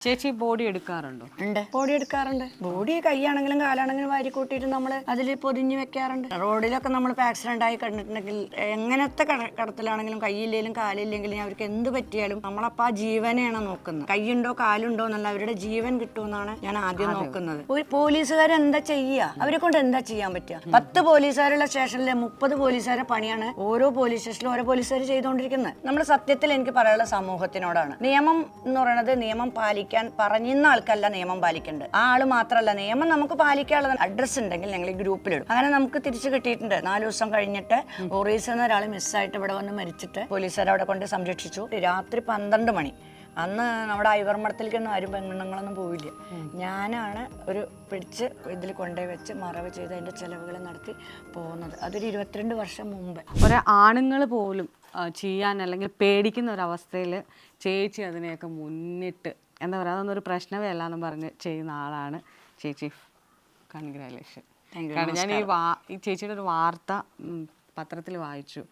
ചേച്ചി ബോഡി എടുക്കാറുണ്ടോ? ഉണ്ട്. ബോഡി എടുക്കാറുണ്ട്? ബോഡി കൈയാണെങ്കിലും കാലാണെങ്കിലും വാരി കൂട്ടിയിട്ട് നമ്മൾ അതിൽ പൊതിഞ്ഞു വെക്കാറുണ്ട്. റോഡിലൊക്കെ നമ്മൾ ആക്സിഡന്റ് ആയി കണ്ടിട്ടുണ്ടെങ്കിൽ എങ്ങനത്തെ കട- കടത്തിലാണെങ്കിലും കൈയില്ലെങ്കിലും കാലില്ലെങ്കിലും അവർക്ക് എന്ത് പറ്റിയാലും നമ്മളപ്പോൾ ആ ജീവനെയാണ് നോക്കുന്നത്. കൈയുണ്ടോ കാലുണ്ടോ എന്നല്ല അവരുടെ ജീവൻ കിട്ടുമെന്നാണ് ഞാൻ ആദ്യം നോക്കുന്നത്. ഒരു പോലീസുകാർ എന്താ ചെയ്യുക അവരെ കൊണ്ട് എന്താ ചെയ്യാൻ പറ്റുക? പത്ത് പോലീസുകാരുള്ള സ്റ്റേഷനിലെ മുപ്പത് പോലീസുകാരെ പണിയാണ് ഓരോ പോലീസ് സ്റ്റേഷനിലും ഓരോ പോലീസുകാർ ചെയ്തുകൊണ്ടിരിക്കുന്നത് നമ്മൾ സത്യത്തിൽ എനിക്ക് പറയാനുള്ള സമൂഹത്തിനോടാണ്. നിയമം എന്ന് പറയുന്നത് നിയമം പാലിക്കാൻ പറഞ്ഞിരുന്ന ആൾക്കല്ല നിയമം പാലിക്കേണ്ടത്. ആ ആൾ മാത്രമല്ല നിയമം നമുക്ക് പാലിക്കാനുള്ള അഡ്രസ്സ് ഉണ്ടെങ്കിൽ ഞങ്ങൾ ഈ ഗ്രൂപ്പിലിടും. അങ്ങനെ നമുക്ക് തിരിച്ചു കിട്ടിയിട്ടുണ്ട്. നാല് ദിവസം കഴിഞ്ഞിട്ട് ഓറീസ് എന്ന ഒരാൾ മിസ്സായിട്ട് ഇവിടെ വന്ന് മരിച്ചിട്ട് പോലീസുകാർ അവിടെ കൊണ്ട് സംരക്ഷിച്ചു. രാത്രി പന്ത്രണ്ട് മണി. അന്ന് നമ്മുടെ ഐവർമഠത്തിലേക്കൊന്നും ആരും പെണ്ണുങ്ങളൊന്നും പോവില്ല. ഞാനാണ് ഒരു പിടിച്ച് ഇതിൽ കൊണ്ടുപോയി വെച്ച് മറവ് ചെയ്ത് അതിന്റെ ചിലവുകൾ നടത്തി പോകുന്നത്. അതൊരു ഇരുപത്തിരണ്ട് വർഷം മുമ്പ്. ഒരു ആണുങ്ങൾ പോലും ചെയ്യാൻ അല്ലെങ്കിൽ പേടിക്കുന്ന ഒരവസ്ഥയിൽ ചേച്ചി അതിനെയൊക്കെ മുന്നിട്ട് എന്താ പറയുക അതൊന്നും ഒരു പ്രശ്നമേ അല്ല എന്ന് പറഞ്ഞ് ചെയ്യുന്ന ആളാണ് ചേച്ചി. കൺഗ്രാലേഷൻ കാരണം ഞാൻ ഈ വാ ഈ ചേച്ചിയുടെ ഒരു വാർത്ത പത്രത്തിൽ വായിച്ചു.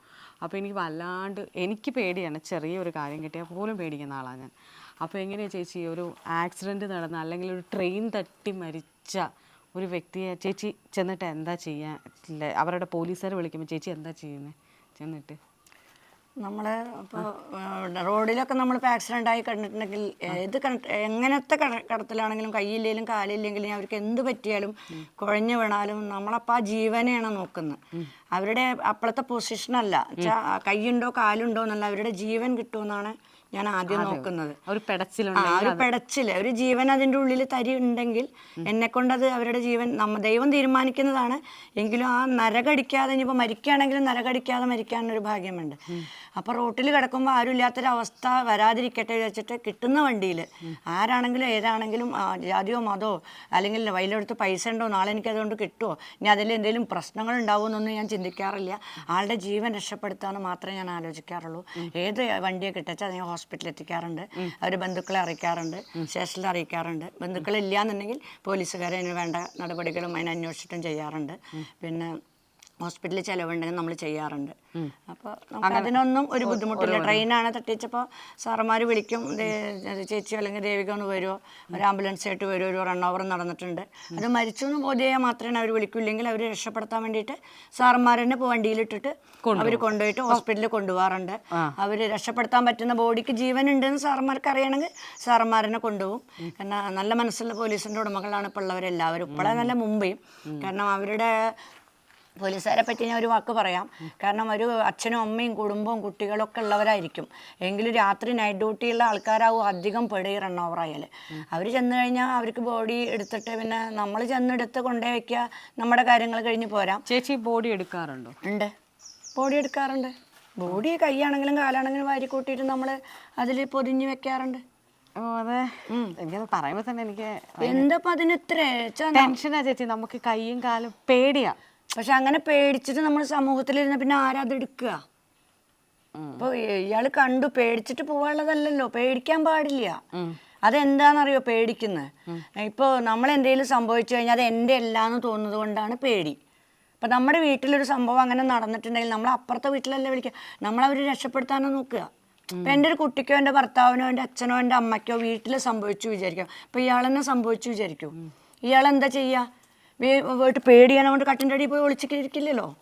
അപ്പോൾ എനിക്ക് വല്ലാണ്ട് എനിക്ക് പേടിയാണ് ചെറിയൊരു കാര്യം കിട്ടിയാൽ പോലും പേടിക്കുന്ന ആളാണ് ഞാൻ. അപ്പോൾ എങ്ങനെയാണ് ചേച്ചി ഒരു ആക്സിഡന്റ് നടന്ന അല്ലെങ്കിൽ ഒരു ട്രെയിൻ തട്ടി മരിച്ച ഒരു വ്യക്തിയെ ചേച്ചി ചെന്നിട്ട് എന്താ ചെയ്യാൻ അവരുടെ പോലീസുകാർ വിളിക്കുമ്പോൾ ചേച്ചി എന്താ ചെയ്യുന്നത് ചെന്നിട്ട്. നമ്മൾ ഇപ്പോൾ റോഡിലൊക്കെ നമ്മളിപ്പോൾ ആക്സിഡന്റ് ആയി കണ്ടിട്ടുണ്ടെങ്കിൽ ഏത് എങ്ങനത്തെ കട- കടത്തിലാണെങ്കിലും കൈയില്ലെങ്കിലും കാലില്ലെങ്കിലും അവർക്ക് എന്ത് പറ്റിയാലും കുഴഞ്ഞു വീണാലും നമ്മളപ്പോൾ ആ ജീവനെയാണ് നോക്കുന്നത്. അവരുടെ അപ്പോഴത്തെ പൊസിഷനല്ല. കൈയുണ്ടോ കാലുണ്ടോ എന്നല്ല അവരുടെ ജീവൻ കിട്ടുമെന്നാണ് ഞാൻ ആദ്യം നോക്കുന്നത്. ഒരു ഒരു പെടച്ചിൽ. ഒരു ജീവൻ അതിന്റെ ഉള്ളിൽ തരി ഉണ്ടെങ്കിൽ എന്നെ കൊണ്ടത് അവരുടെ ജീവൻ നമ്മ ദൈവം തീരുമാനിക്കുന്നതാണ്. എങ്കിലും ആ നരകടിക്കാതെ ഇനിയിപ്പോൾ മരിക്കുകയാണെങ്കിലും നരകടിക്കാതെ മരിക്കാനൊരു ഭാഗ്യമുണ്ട്. അപ്പോൾ റോട്ടിൽ കിടക്കുമ്പോൾ ആരും ഇല്ലാത്തൊരവസ്ഥ വരാതിരിക്കട്ടെ വെച്ചിട്ട് കിട്ടുന്ന വണ്ടിയിൽ ആരാണെങ്കിലും ഏതാണെങ്കിലും ജാതിയോ മതമോ അല്ലെങ്കിൽ വയലെടുത്ത് പൈസ ഉണ്ടോ നാളെ എനിക്ക് അതുകൊണ്ട് കിട്ടുമോ ഇനി അതിൽ എന്തെങ്കിലും പ്രശ്നങ്ങൾ ഉണ്ടാവുമെന്നൊന്നും ഞാൻ ചിന്തിക്കാറില്ല. ആളുടെ ജീവൻ രക്ഷപ്പെടുത്താമെന്ന് മാത്രമേ ഞാൻ ആലോചിക്കാറുള്ളൂ. ഏത് വണ്ടിയെ കിട്ടച്ചാൽ ഞാൻ ഹോസ്പിറ്റലിൽ എത്തിക്കാറുണ്ട്. അവർ ബന്ധുക്കളെ അറിയിക്കാറുണ്ട്. സ്റ്റേഷനിൽ അറിയിക്കാറുണ്ട്. ബന്ധുക്കളില്ല എന്നുണ്ടെങ്കിൽ പോലീസുകാരെ അതിന് വേണ്ട നടപടികളും അതിനന്വേഷിച്ചിട്ടും ചെയ്യാറുണ്ട്. പിന്നെ ഹോസ്പിറ്റലിൽ ചിലവുണ്ടെങ്കിൽ നമ്മൾ ചെയ്യാറുണ്ട്. അപ്പോൾ നമുക്ക് അതിനൊന്നും ഒരു ബുദ്ധിമുട്ടില്ല. ട്രെയിനാണ് തട്ടിച്ചപ്പോൾ സാറന്മാർ വിളിക്കും ചേച്ചി അല്ലെങ്കിൽ ദേവിക ഒന്ന് വരുമോ ഒരു ആംബുലൻസ് ആയിട്ട് വരുമോ ഒരു റൺ ഓവർ നടന്നിട്ടുണ്ട്. അത് മരിച്ചു എന്ന് ബോധ്യമായാൽ മാത്രമേ അവർ വിളിക്കില്ലെങ്കിൽ അവർ രക്ഷപ്പെടുത്താൻ വേണ്ടിയിട്ട് സാറന്മാർ തന്നെ ഇപ്പോൾ വണ്ടിയിലിട്ടിട്ട് അവർ കൊണ്ടുപോയിട്ട് ഹോസ്പിറ്റലിൽ കൊണ്ടുപോകാറുണ്ട്. അവർ രക്ഷപ്പെടുത്താൻ പറ്റുന്ന ബോഡിക്ക് ജീവനുണ്ടെന്ന് സാറന്മാർക്ക് അറിയണമെങ്കിൽ സാറന്മാരെന്നെ കൊണ്ടുപോകും. കാരണം നല്ല മനസ്സുള്ള പോലീസിന്റെ ഉടമകളാണ് ഇപ്പോൾ ഉള്ളവരെല്ലാവരും. ഇപ്പോഴേ നല്ല മുമ്പേയും കാരണം അവരുടെ പോലീസുകാരെ പറ്റി ഞാൻ ഒരു വാക്ക് പറയാം. കാരണം ഒരു അച്ഛനും അമ്മയും കുടുംബവും കുട്ടികളൊക്കെ ഉള്ളവരായിരിക്കും. എങ്കിലും രാത്രി നൈറ്റ് ഡ്യൂട്ടിയുള്ള ആൾക്കാരാവും അധികം പെടി ആയാൽ അവർ ചെന്ന് കഴിഞ്ഞാൽ അവർക്ക് ബോഡി എടുത്തിട്ട് പിന്നെ നമ്മൾ ചെന്നെടുത്ത് കൊണ്ടേ വയ്ക്കുക നമ്മുടെ കാര്യങ്ങൾ കഴിഞ്ഞ് പോരാം. ചേച്ചി ബോഡി എടുക്കാറുണ്ടോ? ഉണ്ട്. ബോഡി എടുക്കാറുണ്ട്. ബോഡി കൈയാണെങ്കിലും കാലാണെങ്കിലും വാരി കൂട്ടിയിട്ട് നമ്മൾ അതിൽ പൊതിഞ്ഞ് വെക്കാറുണ്ട്. ഓ അതെ. എനിക്കത് പറയുമ്പോൾ തന്നെ എനിക്ക് എന്താ അതിന് ഇത്ര ടെൻഷനാ ചേച്ചി. നമുക്ക് കൈയും കാലും പേടിയാ. പക്ഷെ അങ്ങനെ പേടിച്ചിട്ട് നമ്മൾ സമൂഹത്തിലിരുന്ന പിന്നെ ആരാതെടുക്കുക ഇപ്പൊ ഇയാൾ കണ്ടു പേടിച്ചിട്ട് പോവാനുള്ളതല്ലല്ലോ. പേടിക്കാൻ പാടില്ല. അതെന്താണെന്നറിയോ പേടിക്കുന്നത് ഇപ്പോൾ നമ്മൾ എന്തെങ്കിലും സംഭവിച്ചു കഴിഞ്ഞാൽ അത് എന്റെ എല്ലാന്ന് തോന്നുന്നത് കൊണ്ടാണ് പേടി. ഇപ്പം നമ്മുടെ വീട്ടിലൊരു സംഭവം അങ്ങനെ നടന്നിട്ടുണ്ടെങ്കിൽ നമ്മൾ അപ്പുറത്തെ വീട്ടിലല്ലേ വിളിക്കുക നമ്മളവർ രക്ഷപ്പെടുത്താനോ നോക്കുക. ഇപ്പം എന്റെ ഒരു കുട്ടിക്കോ എന്റെ ഭർത്താവിനോ എന്റെ അച്ഛനോ എന്റെ അമ്മയ്ക്കോ വീട്ടിൽ സംഭവിച്ചു വിചാരിക്കാം. ഇപ്പം ഇയാളെന്നെ സംഭവിച്ചു വിചാരിക്കും. ഇയാൾ എന്താ ചെയ്യുക വീ- വീട്ട് പേടിയാനോണ്ട് കട്ടിന്റെ അടിയിൽ പോയി ഒളിച്ചിട്ടിരിക്കില്ലല്ലോ.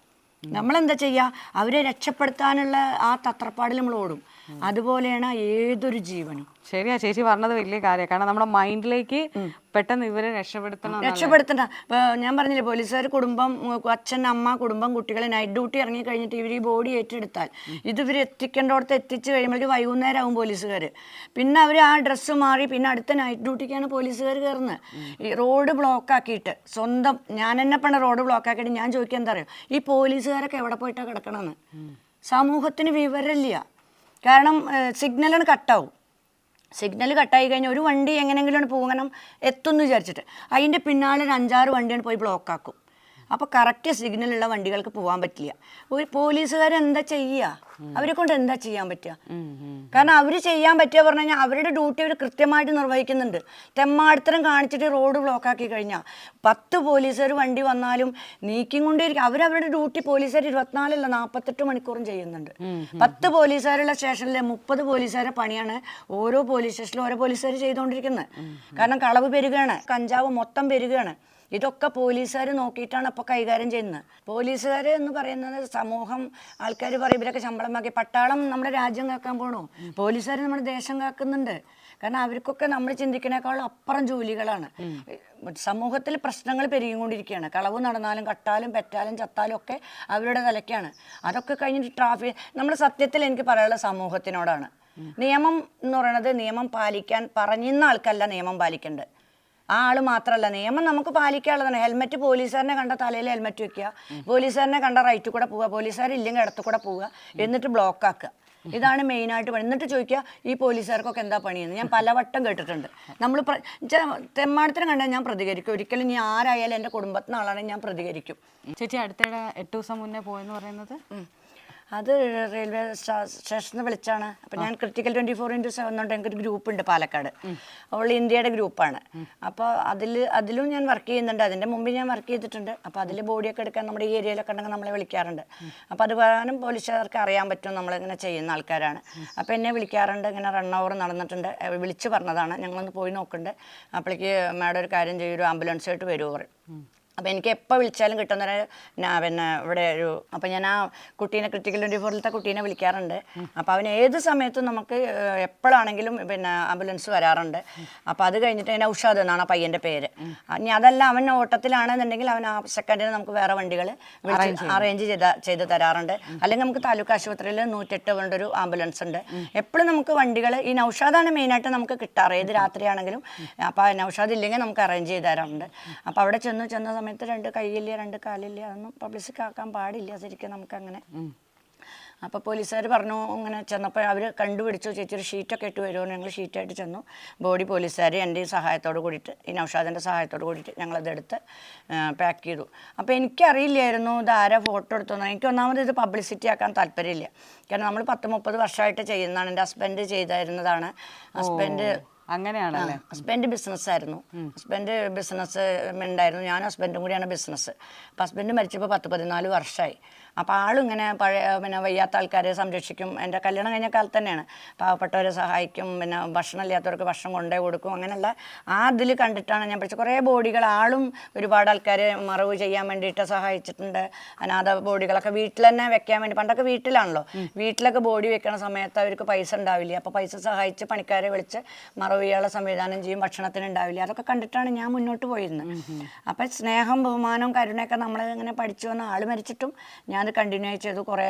നമ്മളെന്താ ചെയ്യുക അവരെ രക്ഷപ്പെടുത്താനുള്ള ആ തത്രപ്പാടിൽ നമ്മൾ ഓടും. അതുപോലെയാണ് ഏതൊരു ജീവനും. ശരിയാ ചേച്ചി പറഞ്ഞത് വലിയ കാര്യമാണ്. കാരണം നമ്മുടെ മൈൻഡിലേക്ക് പെട്ടെന്ന് ഇവരെ രക്ഷപ്പെടുത്തണം രക്ഷപ്പെടുത്തണ രക്ഷപ്പെടുത്തണ്ട. ഞാൻ പറഞ്ഞില്ലേ പോലീസുകാർ കുടുംബം അച്ഛൻ അമ്മ കുടുംബം കുട്ടികളെ നൈറ്റ് ഡ്യൂട്ടി ഇറങ്ങി കഴിഞ്ഞിട്ട് ഇവർ ഈ ബോഡി ഏറ്റെടുത്താൽ ഇത് ഇവർ എത്തിക്കേണ്ടടത്ത് എത്തിച്ച് കഴിയുമ്പോഴേക്ക് വൈകുന്നേരം ആവും പോലീസുകാർ. പിന്നെ അവർ ആ ഡ്രസ്സ് മാറി പിന്നെ അടുത്ത നൈറ്റ് ഡ്യൂട്ടിക്കാണ് പോലീസുകാർ കയറുന്നത്. ഈ റോഡ് ബ്ലോക്ക് ആക്കിയിട്ട് സ്വന്തം ഞാൻ എന്നെ പണ്ട് റോഡ് ബ്ലോക്ക് ആക്കിയിട്ട് ഞാൻ ചോദിക്കാൻ എന്താ അറിയോ? ഈ പോലീസുകാരൊക്കെ എവിടെ പോയിട്ടാണ് കിടക്കണമെന്ന് സമൂഹത്തിന് വിവരമില്ല. കാരണം സിഗ്നലാണ് കട്ടാവും. സിഗ്നൽ കട്ടായി കഴിഞ്ഞാൽ ഒരു വണ്ടി എങ്ങനെയെങ്കിലും പോകണം എത്തുമെന്ന് വിചാരിച്ചിട്ട്. അതിന്റെ പിന്നാലെ ഒരു അഞ്ചാറ് വണ്ടിയാണ് പോയി ബ്ലോക്ക് ആക്കും അപ്പോൾ കറക്റ്റ് സിഗ്നലുള്ള വണ്ടികൾക്ക് പോകാൻ പറ്റില്ല. ഒരു പോലീസുകാർ എന്താ ചെയ്യുക അവരെ കൊണ്ട് എന്താ ചെയ്യാൻ പറ്റുക? കാരണം അവർ ചെയ്യാൻ പറ്റുക പറഞ്ഞു കഴിഞ്ഞാൽ അവരുടെ ഡ്യൂട്ടി അവർ കൃത്യമായിട്ട് നിർവഹിക്കുന്നുണ്ട്. തെമ്മാടത്തരം കാണിച്ചിട്ട് റോഡ് ബ്ലോക്ക് ആക്കി കഴിഞ്ഞാൽ പത്ത് പോലീസുകാർ വണ്ടി വന്നാലും നീക്കിയും കൊണ്ടേയിരിക്കും. അവരവരുടെ ഡ്യൂട്ടി പോലീസുകാർ ഇരുപത്തിനാലല്ല നാൽപ്പത്തെട്ട് മണിക്കൂറും ചെയ്യുന്നുണ്ട്. പത്ത് പോലീസുകാരുള്ള സ്റ്റേഷനിലെ മുപ്പത് പോലീസുകാരെ പണിയാണ് ഓരോ പോലീസ് സ്റ്റേഷനിലും ഓരോ പോലീസുകാർ ചെയ്തുകൊണ്ടിരിക്കുന്നത് കാരണം കളവ് പെരുകയാണ് കഞ്ചാവ് മൊത്തം പെരുകയാണ് ഇതൊക്കെ പോലീസുകാർ നോക്കിയിട്ടാണ് അപ്പോൾ കൈകാര്യം ചെയ്യുന്നത്. പോലീസുകാർ എന്ന് പറയുന്നത് സമൂഹം ആൾക്കാർ പറയും ഇവരൊക്കെ ശമ്പളം പട്ടാളം നമ്മുടെ രാജ്യം കാക്കാൻ പോകണു പോലീസുകാർ നമ്മുടെ ദേശം കാക്കുന്നുണ്ട്. കാരണം അവർക്കൊക്കെ നമ്മൾ ചിന്തിക്കണേക്കാളും അപ്പുറം ജോലികളാണ്. സമൂഹത്തിൽ പ്രശ്നങ്ങൾ പെരുകിക്കൊണ്ടിരിക്കുകയാണ്. കളവ് നടന്നാലും കട്ടാലും പെറ്റാലും ചത്താലും ഒക്കെ അവരുടെ തലയ്ക്കാണ്. അതൊക്കെ കഴിഞ്ഞിട്ട് ട്രാഫിക് നമ്മുടെ സത്യത്തിൽ എനിക്ക് പറയാനുള്ള സമൂഹത്തിനോടാണ്. നിയമം എന്ന് പറയുന്നത് നിയമം പാലിക്കാൻ പറഞ്ഞിരുന്ന ആൾക്കല്ല നിയമം പാലിക്കേണ്ടത്. ആ ആൾ മാത്രമല്ല നിയമം നമുക്ക് പാലിക്കാനുള്ളതാണ്. ഹെൽമെറ്റ് പോലീസുകാരനെ കണ്ട തലയിൽ ഹെൽമെറ്റ് വെക്കുക. പോലീസുകാരനെ കണ്ട റൈറ്റ് കൂടെ പോവുക. പോലീസുകാർ ഇല്ലെങ്കിൽ ഇടത്തു കൂടെ പോവുക. എന്നിട്ട് ബ്ലോക്ക് ആക്കുക. ഇതാണ് മെയിൻ ആയിട്ട് പണി. എന്നിട്ട് ചോദിക്കുക ഈ പോലീസുകാർക്കൊക്കെ എന്താ പണിയെന്ന്? ഞാൻ പലവട്ടം കേട്ടിട്ടുണ്ട്. നമ്മൾ തെമ്മാടത്തിന് കണ്ടാൽ ഞാൻ പ്രതികരിക്കും. ഒരിക്കലും ഞാൻ ആരായാലും എന്റെ കുടുംബത്തിനാളാണെങ്കിൽ ഞാൻ പ്രതികരിക്കും. ചേച്ചി അടുത്തിടെ എട്ട് ദിവസം മുന്നേ പോയെന്ന് പറയുന്നത്. അത് റെയിൽവേ സ്റ്റേഷനിൽ നിന്ന് വിളിച്ചാണ്. അപ്പം ഞാൻ critical twenty four into seven കൊണ്ട് എനിക്കൊരു ഗ്രൂപ്പ് ഉണ്ട് പാലക്കാട് ഓൾ ഇന്ത്യയുടെ ഗ്രൂപ്പാണ്. അപ്പോൾ അതിൽ അതിലും ഞാൻ വർക്ക് ചെയ്യുന്നുണ്ട്. അതിന്റെ മുമ്പ് ഞാൻ വർക്ക് ചെയ്തിട്ടുണ്ട്. അപ്പോൾ അതിൽ ബോഡിയൊക്കെ എടുക്കാൻ നമ്മുടെ ഈ ഏരിയയിലൊക്കെ ഉണ്ടെങ്കിൽ നമ്മളെ വിളിക്കാറുണ്ട്. അപ്പോൾ അത് പ്രകാരം പോലീസുകാർക്ക് അറിയാൻ പറ്റും നമ്മളിങ്ങനെ ചെയ്യുന്ന ആൾക്കാരാണ്. അപ്പോൾ എന്നെ വിളിക്കാറുണ്ട്. ഇങ്ങനെ റൺ ഓവർ നടന്നിട്ടുണ്ട്. വിളിച്ച് പറഞ്ഞതാണ്. ഞങ്ങളൊന്ന് പോയി നോക്കുന്നുണ്ട്. അപ്പോഴേക്ക് മാഡം ഒരു കാര്യം ചെയ്യൊരു ആംബുലൻസ് ആംബുലൻസായിട്ട് വരുമോ പറയും. അപ്പോൾ എനിക്ക് എപ്പോൾ വിളിച്ചാലും കിട്ടുന്ന ഞാൻ പിന്നെ ഇവിടെ ഒരു അപ്പോൾ ഞാൻ ആ കുട്ടീനെ ക്രിട്ടിക്കൽ ട്വന്റി ഫോറിലത്തെ കുട്ടീനെ വിളിക്കാറുണ്ട്. അപ്പോൾ അവൻ ഏത് സമയത്തും നമുക്ക് എപ്പോഴാണെങ്കിലും പിന്നെ ആംബുലൻസ് വരാറുണ്ട്. അപ്പോൾ അത് കഴിഞ്ഞിട്ട് അതിന് ഔഷാദ് എന്നാണ് ആ പയ്യന്റെ പേര്. ഇനി അതല്ല അവൻ ഓട്ടത്തിലാണെന്നുണ്ടെങ്കിൽ അവൻ ആ സെക്കൻഡിന് നമുക്ക് വേറെ വണ്ടികൾ അറേഞ്ച് ചെയ്ത. ചെയ്ത് തരാറുണ്ട്. അല്ലെങ്കിൽ നമുക്ക് താലൂക്ക് ആശുപത്രിയിൽ നൂറ്റെട്ട് കൊണ്ട് ഒരു ആംബുലൻസ് ഉണ്ട്. എപ്പോഴും നമുക്ക് വണ്ടികൾ ഈ നൗഷാദാണ് മെയിനായിട്ട് നമുക്ക് കിട്ടാറ്. ഏത് രാത്രിയാണെങ്കിലും അപ്പോൾ നൗഷാദ് ഇല്ലെങ്കിൽ നമുക്ക് അറേഞ്ച് ചെയ്ത് തരാറുണ്ട്. അപ്പോൾ അവിടെ ചെന്ന് ചെന്ന സമയത്ത് രണ്ട് കൈയില്ല രണ്ട് കാലില്ല അതൊന്നും പബ്ലിസിറ്റി ആക്കാൻ പാടില്ല ശരിക്കും നമുക്കങ്ങനെ. അപ്പോൾ പോലീസുകാർ പറഞ്ഞു ഇങ്ങനെ ചെന്നപ്പോൾ അവർ കണ്ടുപിടിച്ചു ചേച്ചി ഒരു ഷീറ്റൊക്കെ ഇട്ട് വരുമോ ഞങ്ങൾ ഷീറ്റായിട്ട് ചെന്നു. ബോഡി പോലീസുകാർ എന്റെ സഹായത്തോട് കൂടിയിട്ട് ഈ നൗഷാദിന്റെ സഹായത്തോട് കൂടിയിട്ട് ഞങ്ങളതെടുത്ത് പാക്ക് ചെയ്തു. അപ്പോൾ എനിക്കറിയില്ലായിരുന്നു ഇത് ആരാ ഫോട്ടോ എടുത്തോന്ന് എനിക്ക് ഒന്നാമത് ഇത് പബ്ലിസിറ്റി ആക്കാൻ താല്പര്യമില്ല. കാരണം നമ്മൾ പത്ത് മുപ്പത് വർഷമായിട്ട് ചെയ്യുന്നതാണ്. എന്റെ ഹസ്ബൻഡ് ചെയ്തായിരുന്നതാണ്. ഹസ്ബൻഡ് അങ്ങനെയാണല്ലേ? ഹസ്ബൻഡ് ബിസിനസ് ആയിരുന്നു ഹസ്ബൻഡ് ബിസിനസ് ഉണ്ടായിരുന്നു ഞാൻ ഹസ്ബൻഡും കൂടിയാണ് ബിസിനസ് അപ്പം ഹസ്ബൻഡ് മരിച്ചപ്പോൾ പത്ത് പതിനാല് വർഷമായി അപ്പോൾ ആളും ഇങ്ങനെ പഴയ പിന്നെ വയ്യാത്ത ആൾക്കാരെ സംരക്ഷിക്കും. എന്റെ കല്യാണം കഴിഞ്ഞ കാലത്ത് തന്നെയാണ്. പാവപ്പെട്ടവരെ സഹായിക്കും. പിന്നെ ഭക്ഷണം ഇല്ലാത്തവർക്ക് ഭക്ഷണം കൊണ്ടേ കൊടുക്കും. അങ്ങനെയുള്ള ആ ഇതിൽ കണ്ടിട്ടാണ് ഞാൻ പഠിച്ചത്. കുറേ ബോഡികൾ ആളും ഒരുപാട് ആൾക്കാരെ മറവ് ചെയ്യാൻ വേണ്ടിയിട്ട് സഹായിച്ചിട്ടുണ്ട്. അനാഥ ബോഡികളൊക്കെ വീട്ടിൽ തന്നെ വെക്കാൻ വേണ്ടി. പണ്ടൊക്കെ വീട്ടിലാണല്ലോ. വീട്ടിലൊക്കെ ബോഡി വെക്കണ സമയത്ത് അവർക്ക് പൈസ ഉണ്ടാവില്ല? അപ്പോൾ പൈസ സഹായിച്ച് പണിക്കാരെ വിളിച്ച് മറവ് ചെയ്യാനുള്ള സംവിധാനം ചെയ്യും ഭക്ഷണത്തിന് ഉണ്ടാവില്ല അതൊക്കെ കണ്ടിട്ടാണ് ഞാൻ മുന്നോട്ട് പോയിരുന്നത് അപ്പം സ്നേഹം ബഹുമാനവും കരുണയൊക്കെ നമ്മൾ ഇങ്ങനെ പഠിച്ചു വന്ന ആൾ മരിച്ചിട്ടും ഞാനത് കണ്ടിന്യൂ ചെയ്തു കുറേ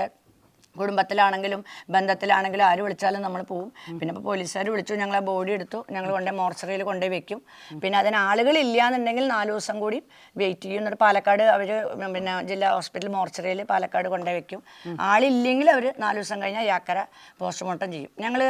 കുടുംബത്തിലാണെങ്കിലും ബന്ധത്തിലാണെങ്കിലും ആര് വിളിച്ചാലും നമ്മൾ പോവും. പിന്നെ ഇപ്പോൾ പോലീസുകാർ വിളിച്ചു ഞങ്ങളെ ബോഡി എടുത്തു ഞങ്ങൾ കൊണ്ടേ മോർച്ചറിയിൽ കൊണ്ടുപോയി വെക്കും. പിന്നെ അതിന് ആളുകളില്ല എന്നുണ്ടെങ്കിൽ നാല് ദിവസം കൂടി വെയിറ്റ് ചെയ്യും. എന്നിട്ട് പാലക്കാട് അവർ പിന്നെ ജില്ലാ ഹോസ്പിറ്റൽ മോർച്ചറിയിൽ പാലക്കാട് കൊണ്ടുപോയി വെക്കും. ആളില്ലെങ്കിൽ അവർ നാല് ദിവസം കഴിഞ്ഞാൽ യാക്കര പോസ്റ്റ്മോർട്ടം ചെയ്യും. ഞങ്ങൾ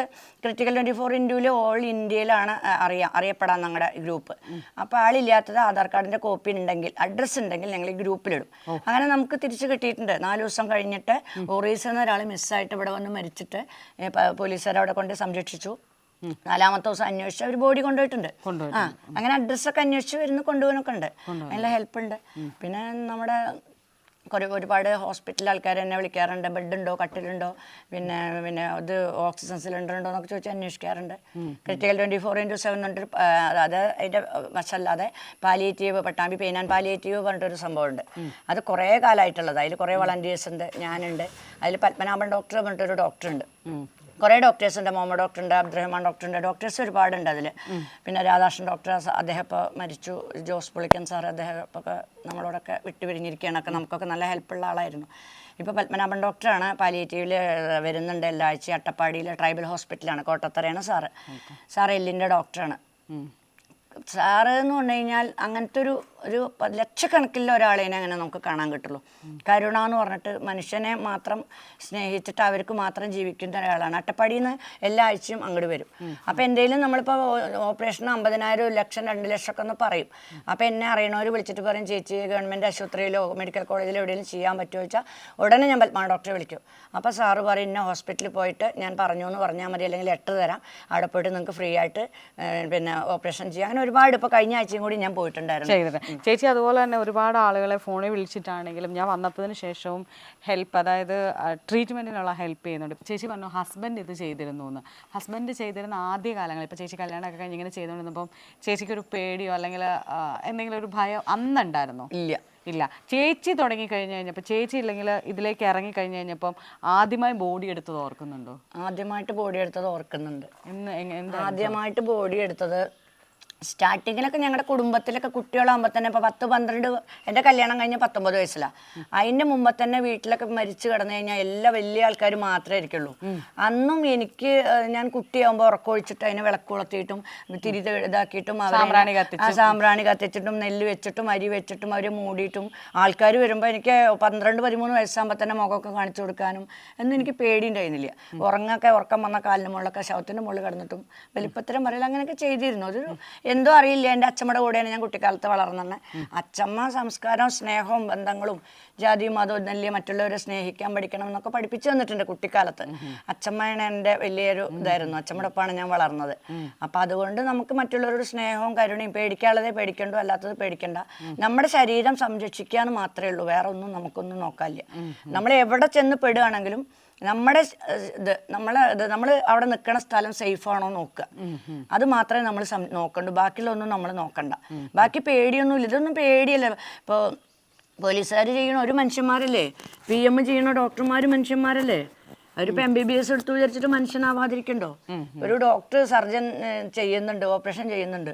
ക്രിറ്റിക്കൽ ട്വന്റി ഫോർ ഇൻഡ്യൂവിൽ ഓൾ ഇന്ത്യയിലാണ് അറിയാം അറിയപ്പെടാൻ ഞങ്ങളുടെ ഗ്രൂപ്പ്. അപ്പോൾ ആളില്ലാത്തത് ആധാർ കാർഡിന്റെ കോപ്പി ഉണ്ടെങ്കിൽ അഡ്രസ്സ് ഉണ്ടെങ്കിൽ ഞങ്ങൾ ഈ ഗ്രൂപ്പിലിടും അങ്ങനെ നമുക്ക് തിരിച്ച് കിട്ടിയിട്ടുണ്ട്. നാല് ദിവസം കഴിഞ്ഞിട്ട് ഒറീസ് എന്ന ഒരാൾ മിസ്സായിട്ട് ഇവിടെ വന്ന് മരിച്ചിട്ട് പോലീസുകാർ അവിടെ കൊണ്ട് സംരക്ഷിച്ചു. നാലാമത്തെ ദിവസം അന്വേഷിച്ച് അവർ ബോഡി കൊണ്ടുപോയിട്ടുണ്ട്. ആ അങ്ങനെ അഡ്രസ്സൊക്കെ അന്വേഷിച്ച് വരുന്ന കൊണ്ടുപോകാനൊക്കെ ഉണ്ട്. നല്ല ഹെൽപ്പ് ഉണ്ട് പിന്നെ നമ്മുടെ കുറേ ഒരുപാട് ഹോസ്പിറ്റലിൽ ആൾക്കാർ എന്നെ വിളിക്കാറുണ്ട്. ബെഡുണ്ടോ കട്ടിലുണ്ടോ പിന്നെ പിന്നെ അത് ഓക്സിജൻ സിലിണ്ടർ ഉണ്ടോ എന്നൊക്കെ ചോദിച്ച് അന്വേഷിക്കാറുണ്ട്. Critical twenty four into seven ഉണ്ട് അതായത് അതിന്റെ വശമല്ലാതെ palliative Pattambi pain and palliative പറഞ്ഞിട്ടൊരു സംഭവമുണ്ട്. അത് കുറേ കാലമായിട്ടുള്ളത് അതിൽ കുറേ വളണ്ടിയേഴ്സ് ഉണ്ട് ഞാനുണ്ട്. അതിൽ പത്മനാഭൻ ഡോക്ടർ പറഞ്ഞിട്ടൊരു ഡോക്ടറുണ്ട് കുറേ ഡോക്ടേഴ്സ് ഉണ്ട്. മുഹമ്മദ് ഡോക്ടർ ഉണ്ട് അബ്ദുറഹ്മാൻ ഡോക്ടർ ഉണ്ട്. ഡോക്ടേഴ്സ് ഒരുപാടുണ്ട് അതിൽ പിന്നെ രാധാകൃഷ്ണൻ ഡോക്ടർ അദ്ദേഹം ഇപ്പോൾ മരിച്ചു. ജോസ് പുളിക്കൻ സാർ അദ്ദേഹം ഇപ്പോൾ ഒക്കെ നമ്മളോടൊക്കെ വിട്ടുപിരിഞ്ഞിരിക്കുകയാണൊക്കെ നമുക്കൊക്കെ നല്ല ഹെൽപ്പുള്ള ആളായിരുന്നു. ഇപ്പോൾ പത്മനാഭൻ ഡോക്ടറാണ് പാലിയേറ്റീവിൽ വരുന്നുണ്ട് എല്ലാ ആഴ്ച അട്ടപ്പാടിയിലെ ട്രൈബൽ ഹോസ്പിറ്റലാണ് കോട്ടത്തറയാണ് സാറ് സാർ എല്ലിന്റെ ഡോക്ടറാണ് സാറ് എന്ന് പറഞ്ഞു കഴിഞ്ഞാൽ അങ്ങനത്തെ ഒരു ഒരു ലക്ഷക്കണക്കിലുള്ള ഒരാളേനെ അങ്ങനെ നമുക്ക് കാണാൻ കിട്ടുള്ളൂ. കരുണ എന്ന് പറഞ്ഞിട്ട് മനുഷ്യനെ മാത്രം സ്നേഹിച്ചിട്ട് അവർക്ക് മാത്രം ജീവിക്കുന്ന ഒരാളാണ്. അട്ടപ്പാടിയിൽ നിന്ന് എല്ലാ ആഴ്ചയും അങ്ങോട്ട് വരും. അപ്പം എന്തെങ്കിലും നമ്മളിപ്പോൾ ഓപ്പറേഷൻ അമ്പതിനായിരം ലക്ഷം രണ്ട് ലക്ഷം ഒക്കെ ഒന്ന് പറയും. അപ്പം എന്നെ അറിയണവർ വിളിച്ചിട്ട് പറയും ചേച്ചി ഗവൺമെന്റ് ആശുപത്രിയിലോ മെഡിക്കൽ കോളേജിലോ എവിടെയെങ്കിലും ചെയ്യാൻ പറ്റുമോ? ചോദിച്ചാൽ ഉടനെ ഞാൻ പത്മ ഡോക്ടറെ വിളിക്കും. അപ്പോൾ സാറ് പറയും ഇന്ന ഹോസ്പിറ്റലിൽ പോയിട്ട് ഞാൻ പറഞ്ഞു എന്ന് പറഞ്ഞാൽ മതി അല്ലെങ്കിൽ ലെറ്റർ തരാം. അവിടെ പോയിട്ട് നിങ്ങൾക്ക് ഫ്രീ ആയിട്ട് പിന്നെ ഓപ്പറേഷൻ ചെയ്യാം. അങ്ങനെ ഒരുപാട് ഇപ്പൊ കഴിഞ്ഞ ആഴ്ചയും കൂടി ഞാൻ പോയിട്ടുണ്ടായിരുന്നു. ചേച്ചി അതുപോലെ തന്നെ ഒരുപാട് ആളുകളെ ഫോണിൽ വിളിച്ചിട്ടാണെങ്കിലും ഞാൻ വന്നതിന് ശേഷവും ഹെൽപ്പ് അതായത് ട്രീറ്റ്മെന്റിനുള്ള ഹെൽപ്പ് ചെയ്യുന്നുണ്ട്. ചേച്ചി പറഞ്ഞു ഹസ്ബൻഡ് ഇത് ചെയ്തിരുന്നു എന്ന് ഹസ്ബൻഡ് ചെയ്തിരുന്ന ആദ്യ കാലങ്ങൾ ഇപ്പൊ ചേച്ചി കല്യാണമൊക്കെ കഴിഞ്ഞ് ഇങ്ങനെ ചെയ്തുകൊണ്ടിരുന്നപ്പം ചേച്ചിക്ക് ഒരു പേടിയോ അല്ലെങ്കിൽ എന്തെങ്കിലും ഒരു ഭയം അന്നുണ്ടായിരുന്നോ? ഇല്ല. ഇല്ല. ചേച്ചി തുടങ്ങി കഴിഞ്ഞ് കഴിഞ്ഞപ്പോൾ ചേച്ചി ഇല്ലെങ്കിൽ ഇതിലേക്ക് ഇറങ്ങി കഴിഞ്ഞ് കഴിഞ്ഞപ്പം ആദ്യമായി ബോഡി എടുത്തത് ഓർക്കുന്നുണ്ടോ? ആദ്യമായിട്ട് ബോഡി എടുത്തത് ഓർക്കുന്നുണ്ട്. ആദ്യമായിട്ട് ബോഡി എടുത്തത് സ്റ്റാർട്ടിങ്ങിലൊക്കെ ഞങ്ങളുടെ കുടുംബത്തിലൊക്കെ കുട്ടികളാകുമ്പോൾ തന്നെ ഇപ്പോൾ പത്ത് പന്ത്രണ്ട് എന്റെ കല്യാണം കഴിഞ്ഞ പത്തൊമ്പത് വയസ്സിലാണ് അതിന്റെ മുമ്പ് തന്നെ വീട്ടിലൊക്കെ മരിച്ചു കിടന്നു കഴിഞ്ഞാൽ എല്ലാ വലിയ ആൾക്കാർ മാത്രമേ ഇരിക്കുള്ളൂ. അന്നും എനിക്ക് ഞാൻ കുട്ടിയാകുമ്പോൾ ഉറക്കൊഴിച്ചിട്ട് അതിനെ വിളക്ക് കൊളുത്തിയിട്ടും തിരി ഇതാക്കിയിട്ടും സാമ്പ്രാണി ആ സാമ്പ്രാണി കത്തിച്ചിട്ടും നെല്ല് വെച്ചിട്ടും അരി വെച്ചിട്ടും അവരെ മൂടിയിട്ടും ആൾക്കാർ വരുമ്പോൾ എനിക്ക് പന്ത്രണ്ട് പതിമൂന്ന് വയസ്സാകുമ്പോൾ തന്നെ മുഖമൊക്കെ കാണിച്ചു കൊടുക്കാനും എന്നും എനിക്ക് പേടി ഉണ്ടായിരുന്നില്ല. ഉറങ്ങൊക്കെ ഉറക്കം വന്ന കാലിന് മുകളിലൊക്കെ ശവത്തിന്റെ മുകളിൽ കിടന്നിട്ടും വലിപ്പത്തരം പറയില്ല അങ്ങനെയൊക്കെ ചെയ്തിരുന്നു. അതൊരു എന്തോ അറിയില്ല. എന്റെ അച്ഛമ്മയുടെ കൂടെയാണ് ഞാൻ കുട്ടിക്കാലത്ത് വളർന്നത്. അച്ഛമ്മ സംസ്കാരവും സ്നേഹവും ബന്ധങ്ങളും ജാതിയും മതവും നെല്ലിയ മറ്റുള്ളവരെ സ്നേഹിക്കാൻ പഠിക്കണം എന്നൊക്കെ പഠിപ്പിച്ചു തന്നിട്ടുണ്ട് കുട്ടിക്കാലത്ത്. അച്ഛമ്മയാണ് എന്റെ വലിയൊരു ഇതായിരുന്നു. അച്ഛമ്മയുടെ ഒപ്പമാണ് ഞാൻ വളർന്നത്. അപ്പം അതുകൊണ്ട് നമുക്ക് മറ്റുള്ളവരോട് സ്നേഹവും കരുണയും പേടിക്കാനുള്ളതേ പേടിക്കണ്ടോ? അല്ലാത്തത് പേടിക്കണ്ട. നമ്മുടെ ശരീരം സംരക്ഷിക്കുക മാത്രമേ ഉള്ളൂ. വേറെ ഒന്നും നമുക്കൊന്നും നോക്കാനില്ല. നമ്മൾ എവിടെ ചെന്ന് പെടുകയാണെങ്കിലും നമ്മുടെ ഇത് നമ്മളെ ഇത് നമ്മൾ അവിടെ നിൽക്കുന്ന സ്ഥലം സേഫ് ആണോ നോക്കുക അത് മാത്രമേ നമ്മൾ നോക്കണ്ടു. ബാക്കിയുള്ളതൊന്നും നമ്മൾ നോക്കണ്ട. ബാക്കി പേടിയൊന്നുമില്ല. ഇതൊന്നും പേടിയല്ല. ഇപ്പോൾ പോലീസുകാർ ചെയ്യണ ഒരു മനുഷ്യന്മാരല്ലേ? പി എം ചെയ്യണ ഡോക്ടർമാർ മനുഷ്യന്മാരല്ലേ? അവരിപ്പോൾ എം ബി ബി എസ് എടുത്തു വിചാരിച്ചിട്ട് മനുഷ്യനാവാതിരിക്കണ്ടോ? ഒരു ഡോക്ടർ സർജൻ ചെയ്യുന്നുണ്ട്. ഓപ്പറേഷൻ ചെയ്യുന്നുണ്ട്.